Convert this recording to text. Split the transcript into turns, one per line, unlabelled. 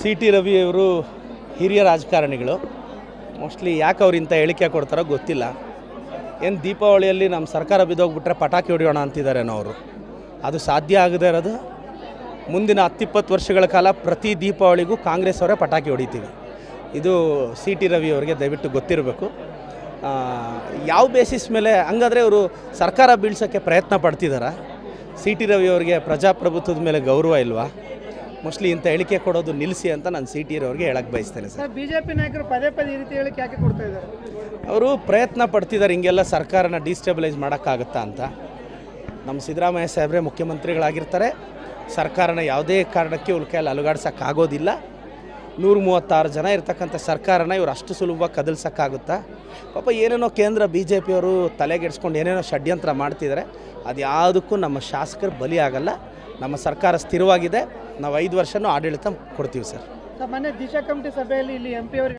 C T ರವಿಯವರು ಹಿರಿಯ ರಾಜಕಾರಣಿಗಳು. Mostly ಯಾಕೆ ಅವ್ರು ಇಂಥ ಹೇಳಿಕೆ ಕೊಡ್ತಾರೋ ಗೊತ್ತಿಲ್ಲ. ಏನು ದೀಪಾವಳಿಯಲ್ಲಿ ನಮ್ಮ ಸರ್ಕಾರ ಬಿದ್ದೋಗ್ಬಿಟ್ರೆ ಪಟಾಕಿ ಹೊಡೆಯೋಣ ಅಂತಿದ್ದಾರೇನೋ ಅವರು. ಅದು ಸಾಧ್ಯ ಆಗದೇ ಇರೋದು. ಮುಂದಿನ ಹತ್ತಿಪ್ಪತ್ತು ವರ್ಷಗಳ ಕಾಲ ಪ್ರತಿ ದೀಪಾವಳಿಗೂ ಕಾಂಗ್ರೆಸ್ ಅವರೇ ಪಟಾಕಿ ಹೊಡಿತೀವಿ. ಇದು ಸಿ ಟಿ ರವಿ ಅವರಿಗೆ ದಯವಿಟ್ಟು ಗೊತ್ತಿರಬೇಕು. ಯಾವ ಬೇಸಿಸ್ ಮೇಲೆ, ಹಂಗಾದರೆ ಅವರು ಸರ್ಕಾರ ಬೀಳ್ಸೋಕ್ಕೆ ಪ್ರಯತ್ನ ಪಡ್ತಿದ್ದಾರಾ ಸಿ ಟಿ ರವಿ ಅವರಿಗೆ ಪ್ರಜಾಪ್ರಭುತ್ವದ ಮೇಲೆ ಗೌರವ ಇಲ್ವಾ? ಮೋಸ್ಟ್ಲಿ ಇಂಥ ಹೇಳಿಕೆ ಕೊಡೋದು ನಿಲ್ಲಿಸಿ ಅಂತ ನಾನು ಸಿ ಟಿ ಅವ್ರಿಗೆ ಹೇಳಕ್ಕೆ ಬಯಸ್ತೇನೆ ಸರ್.
ಸರ್ ಬಿಜೆಪಿ ನಾಯಕರು ಪದೇ ಪದೇ ಈ ರೀತಿ ಹೇಳಿಕೆ ಯಾಕೆ ಕೊಡ್ತಾ ಇದ್ದಾರೆ?
ಅವರು ಪ್ರಯತ್ನ ಪಡ್ತಿದ್ದಾರೆ ಹಿಂಗೆಲ್ಲ ಸರ್ಕಾರನ ಡಿಸ್ಟೆಬಿಲೈಸ್ ಮಾಡೋಕ್ಕಾಗುತ್ತಾ ಅಂತ. ನಮ್ಮ ಸಿದ್ದರಾಮಯ್ಯ ಸಾಹೇಬ್ರೆ ಮುಖ್ಯಮಂತ್ರಿಗಳಾಗಿರ್ತಾರೆ. ಸರ್ಕಾರನ ಯಾವುದೇ ಕಾರಣಕ್ಕೆ ಇವ್ರ ಕೈಯಲ್ಲಿ ಅಲುಗಾಡ್ಸೋಕ್ಕಾಗೋದಿಲ್ಲ. ನೂರ ಮೂವತ್ತಾರು ಜನ ಇರ್ತಕ್ಕಂಥ ಸರ್ಕಾರನ ಇವರು ಅಷ್ಟು ಸುಲಭವಾಗಿ ಕದಲ್ಸೋಕ್ಕಾಗುತ್ತಾ? ಪಾಪ ಏನೇನೋ ಕೇಂದ್ರ ಬಿ ಜೆ ಪಿಯವರು ತಲೆಗೆಡ್ಸ್ಕೊಂಡು ಏನೇನೋ ಷಡ್ಯಂತ್ರ ಮಾಡ್ತಿದ್ದಾರೆ. ಅದು ಯಾವುದಕ್ಕೂ ನಮ್ಮ ಶಾಸಕರು ಬಲಿ ಆಗಲ್ಲ. ನಮ್ಮ ಸರ್ಕಾರ ಸ್ಥಿರವಾಗಿದೆ. ನಾವು ಐದು ವರ್ಷನೂ ಆಡಳಿತ ಕೊಡ್ತೀವಿ
ಸರ್. ಮೊನ್ನೆ ದಿಶಾ ಕಮಿಟಿ ಸಭೆಯಲ್ಲಿ ಇಲ್ಲಿ ಎಂ ಪಿ ಅವರಿಗೆ